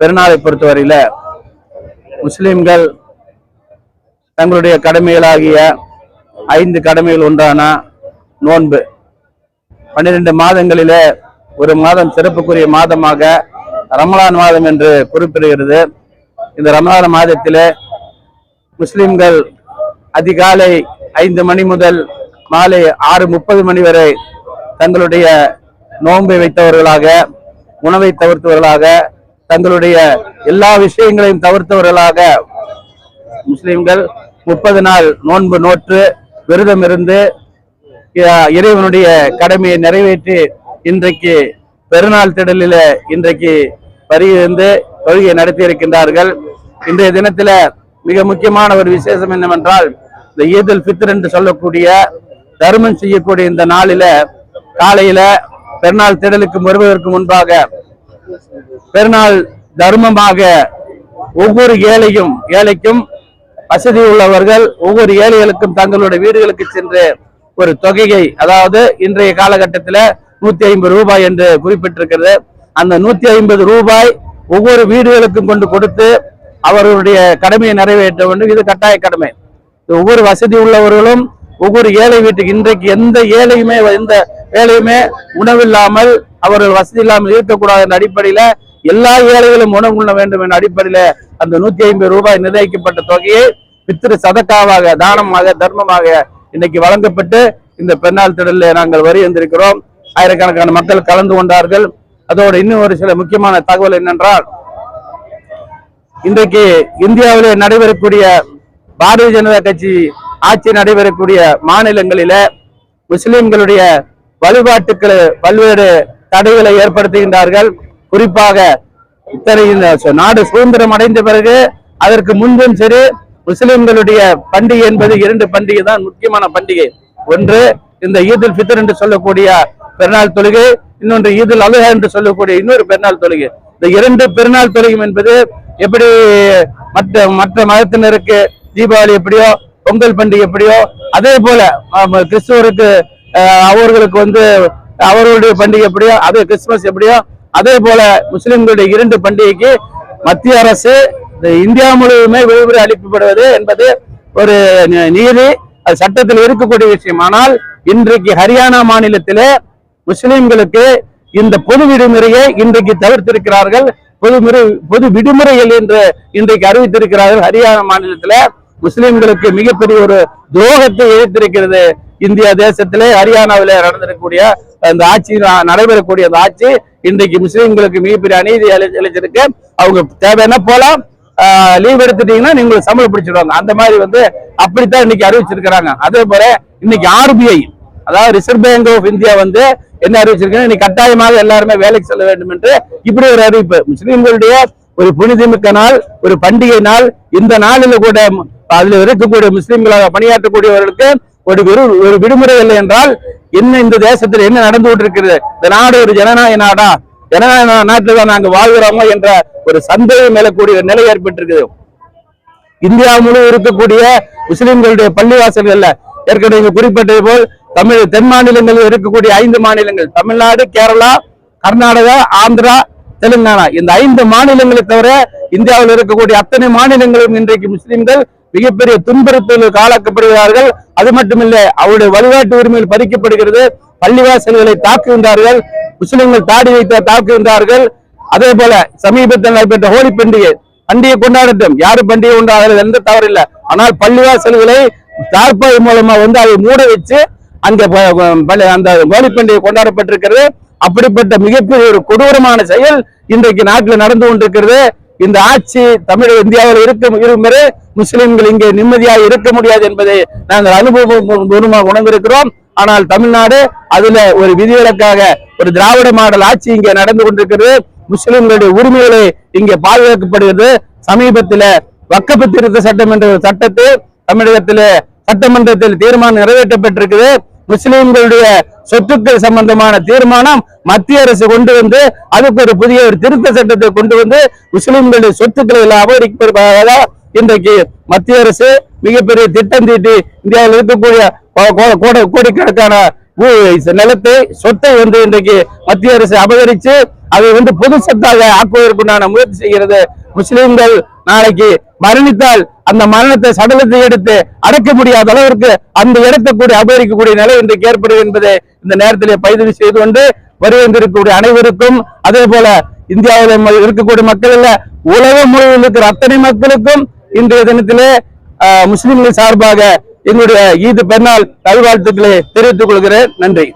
பெருநாளை பொறுத்தவரையில முஸ்லிம்கள் தங்களுடைய கடமைகளாகிய ஐந்து கடமைகள் ஒன்றான நோன்பு. பன்னிரெண்டு மாதங்களிலே ஒரு மாதம் சிறப்புக்குரிய மாதமாக ரமலான் மாதம் என்று குறிப்பிடுகிறது. இந்த ரமலான் மாதத்திலே முஸ்லிம்கள் அதிகாலை ஐந்து மணி முதல் மாலை ஆறு முப்பது மணி வரை தங்களுடைய நோன்பை வைத்தவர்களாக உணவை தவிர்த்தவர்களாக தங்களுடைய எல்லா விஷயங்களையும் தவிர்த்தவர்களாக முஸ்லிம்கள் முப்பது நாள் நோன்பு நோற்று விரதம் இருந்து இறைவனுடைய கடமையை நிறைவேற்றி இன்றைக்கு பெருநாள் திடலில இன்றைக்கு வருகிருந்து தொழுகை நடத்தி இருக்கின்றார்கள் இன்றைய தினத்துல மிக முக்கியமான ஒரு விசேஷம் என்னவென்றால் இந்த ஈதுல் ஃபித்ர் என்று சொல்லக்கூடிய தர்மம் செய்யக்கூடிய இந்த நாளில காலையில பெருநாள் திடலுக்கு வருவதற்கு முன்பாக பெருநாள் தர்மமாக ஒவ்வொரு ஏழையும் ஏழைக்கும் வசதி உள்ளவர்கள் ஒவ்வொரு ஏழைகளுக்கும் தங்களுடைய வீடுகளுக்கு சென்று ஒரு தொகையை அதாவது இன்றைய காலகட்டத்தில் நூத்தி ஐம்பது ரூபாய் என்று குறிப்பிட்டிருக்கிறது. அந்த நூத்தி ஐம்பது ரூபாய் ஒவ்வொரு வீடுகளுக்கும் கொண்டு கொடுத்து அவர்களுடைய கடமையை நிறைவேற்ற வேண்டும். இது கட்டாய கடமை. ஒவ்வொரு வசதி உள்ளவர்களும் ஒவ்வொரு ஏழை வீட்டுக்கு இன்றைக்கு எந்த ஏழையுமே எந்த ஏழையுமே உணவில்லாமல் அவர்கள் வசதி இல்லாமல் இருக்கக்கூடாது என்ற அடிப்படையில எல்லா ஏழைகளும் உணவு உண்ண வேண்டும் என்ற அடிப்படையில அந்த நூத்தி ஐம்பது ரூபாய் நிர்ணயிக்கப்பட்ட தொகையை பித்திரு சதக்காவாக தானமாக தர்மமாக இன்னைக்கு வழங்கப்பட்டு இந்த பெண்ணால் திடலில் நாங்கள் வரி வந்திருக்கிறோம். ஆயிரக்கணக்கான மக்கள் கலந்து கொண்டார்கள். அதோடு இன்னும் ஒரு சில முக்கியமான தகவல் என்னென்றால் இன்றைக்கு இந்தியாவிலே நடைபெறக்கூடிய பாரதிய ஜனதா கட்சி ஆட்சி நடைபெறக்கூடிய மாநிலங்களில முஸ்லிம்களுடைய வழிபாட்டுக்கு பல்வேறு தடைகளை ஏற்படுத்துகின்றார்கள். குறிப்பாக இத்தனை இந்த சு- நாடு சுதந்திரம் அடைந்த பிறகு அதற்கு முன்பும் சரி முஸ்லிம்களுடைய பண்டிகை என்பது இரண்டு பண்டிகை தான் முக்கியமான பண்டிகை. ஒன்று இந்த ஈதுல் ஃபித்ர் என்று சொல்லக்கூடிய பெருநாள் தொழுகை இன்னொன்று ஈதுல் அலுஹா என்று சொல்லக்கூடிய இன்னொரு பெருநாள் தொழுகை. இந்த இரண்டு பெருநாள் தொழுகும் என்பது எப்படி மற்ற மற்ற மதத்தினருக்கு தீபாவளி எப்படியோ பொங்கல் பண்டிகை எப்படியோ அதே போல கிறிஸ்துவருக்கு அவர்களுக்கு வந்து அவர்களுடைய பண்டிகை எப்படியோ அதே கிறிஸ்துமஸ் எப்படியோ அதே போல முஸ்லிம்களுடைய இரண்டு பண்டிகைக்கு மத்திய அரசு இந்தியா முழுவதுமே விடுமுறை அளிக்கப்படுவது என்பது ஒரு நீதி அது சட்டத்தில் இருக்கக்கூடிய விஷயம். ஆனால் இன்றைக்கு ஹரியானா மாநிலத்திலே முஸ்லிம்களுக்கு இந்த பொது விடுமுறையை இன்றைக்கு தவிர்த்திருக்கிறார்கள். பொது பொது விடுமுறைகள் என்று இன்றைக்கு அறிவித்திருக்கிறார்கள். ஹரியானா மாநிலத்தில முஸ்லிம்களுக்கு மிகப்பெரிய ஒரு துரோகத்தை இழைத்திருக்கிறது இந்தியா தேசத்திலே ஹரியானாவிலே நடந்திருக்கக்கூடிய அந்த ஆட்சி நடைபெறக்கூடிய அந்த ஆட்சி இன்றைக்கு முஸ்லிம்களுக்கு மிகப்பெரிய அநீதி இழை- அவங்க தேவைன்னா போலாம். லீவ் எடுத்துட்டீங்கன்னா நீங்க சம்பளம் பிடிச்சிடுவாங்க. அந்த மாதிரி வந்து அப்படித்தான் இன்னைக்கு அறிவிச்சிருக்கிறாங்க. அதே போல இன்னைக்கு ஆர்பிஐ அதாவது ரிசர்வ் பேங்க் ஆஃப் இந்தியா வந்து என்ன அறிவிச்சிருக்காங்க இன்னைக்கு கட்டாயமாக எல்லாருமே வேலைக்கு செல்ல வேண்டும் என்று இப்படி ஒரு அறிவிப்பு. முஸ்லீம்களுடைய ஒரு புனிதமிக்க நாள் ஒரு பண்டிகை நாள் இந்த நாளில் கூட அதுல இருக்கக்கூடிய முஸ்லீம்களாக பணியாற்றக்கூடியவர்களுக்கு ஒரு ஒரு விடுமுறை இல்லை என்றால் என்ன இந்த தேசத்தில் என்ன நடந்து கொண்டிருக்கிறது? இந்த நாடு ஒரு ஜனநாயக நாடா? ஜனநாயக நாட்டில் தான் நாங்கள் வாழ்கிறோமோ என்ற ஒரு சந்தேகம் மேலக்கூடிய ஒரு நிலை ஏற்பட்டிருக்குது. இந்தியா முழு இருக்கக்கூடிய முஸ்லிம்களுடைய பள்ளிவாசல்கள்ல ஏற்கனவே குறிப்பிட்டது போல் தமிழ் தென் மாநிலங்களில் இருக்கக்கூடிய ஐந்து மாநிலங்கள். தமிழ்நாடு கேரளா கர்நாடகா ஆந்திரா தெலுங்கானா. இந்த ஐந்து மாநிலங்களை தவிர இந்தியாவில் இருக்கக்கூடிய அத்தனை மாநிலங்களும் இன்றைக்கு முஸ்லிம்கள் மிகப்பெரிய துன்புறுத்தல் காலாக்கப்படுகிறார்கள். அது மட்டுமில்ல அவருடைய வழிகாட்டு உரிமையில் பறிக்கப்படுகிறது. பள்ளிவாசல்களை தாக்குகின்றார்கள். முஸ்லிம்கள் தாடி வைத்த தாக்குகின்றார்கள். அதே போல சமீபத்தில் நடைபெற்ற ஹோலி பண்டிகை பண்டிகை கொண்டாடட்டும். யாரு பண்டிகை கொண்டாடுறது எந்த தவறு இல்லை. ஆனால் பள்ளிவாசல்களை தார்பாய் மூலமா வந்து அதை மூட வச்சு அங்க பள்ளி- அந்த ஹோலி பண்டிகை கொண்டாடப்பட்டிருக்கிறது. அப்படிப்பட்ட மிகப்பெரிய ஒரு கொடூரமான செயல் இன்றைக்கு நாட்டில் நடந்து கொண்டிருக்கிறது. இந்த ஆட்சி தமிழக இந்தியாவில் இருக்க இருக்கும் வரை முஸ்லிம்கள் இங்கே நிம்மதியாக இருக்க முடியாது என்பதை நாங்கள் அனுபவபூர்வமாக உணர்ந்திருக்கிறோம். ஆனால் தமிழ்நாடு அதுல ஒரு விதிவிலக்காக ஒரு திராவிட மாடல் ஆட்சி இங்கே நடந்து கொண்டிருக்கிறது. முஸ்லிம்களுடைய உரிமைகளை இங்கே பாதுகாக்கப்படுகிறது. சமீபத்தில் வக்கப்பு திருத்த சட்டம் என்ற ஒரு சட்டத்தை தமிழகத்தில் சட்டமன்றத்தில் தீர்மானம் நிறைவேற்றப்பட்டிருக்குது. முஸ்லிம்களுடைய சொத்துக்கள் சம்பந்தமான தீர்மானம் மத்திய அரசு கொண்டு வந்து அதுக்கு ஒரு புதிய ஒரு திருத்த சட்டத்தை கொண்டு வந்து முஸ்லிம்களுடைய சொத்துக்களை எல்லாம் அபகரிப்பதற்காக இன்றைக்கு மத்திய அரசு மிகப்பெரிய திட்டம் தீட்டி இந்தியாவில் இருக்கக்கூடிய கோடி- கோடிக்கணக்கான நிலத்தை சொத்தை வந்து இன்றைக்கு மத்திய அரசு அபகரித்து அதை வந்து பொது சொத்தாக ஆக்குவதற்குண்டான முயற்சி செய்கிறது முஸ்லிம்கள் நாளைக்கு மரணித்தால் அந்த மரணத்தை சடலத்தை எடுத்து அடக்க முடியாத அளவிற்கு அந்த இடத்தை கூட அபகரிக்கக்கூடிய நிலை இன்றைக்கு ஏற்படுகிறது என்பதை இந்த நேரத்திலே பதிவு செய்து கொண்டு வருகின்றிருக்கக்கூடிய அனைவருக்கும் அதே போல இந்தியாவில் இருக்கக்கூடிய மக்கள் இல்ல உலகம் முழுவதும் இருக்கிற அத்தனை மக்களுக்கும் இன்றைய தினத்திலே ஆஹ், முஸ்லிம்கள் சார்பாக எங்களுடைய ஈது பெருநாள் நல்வாழ்த்துக்களை தெரிவித்துக் கொள்கிறேன். நன்றி.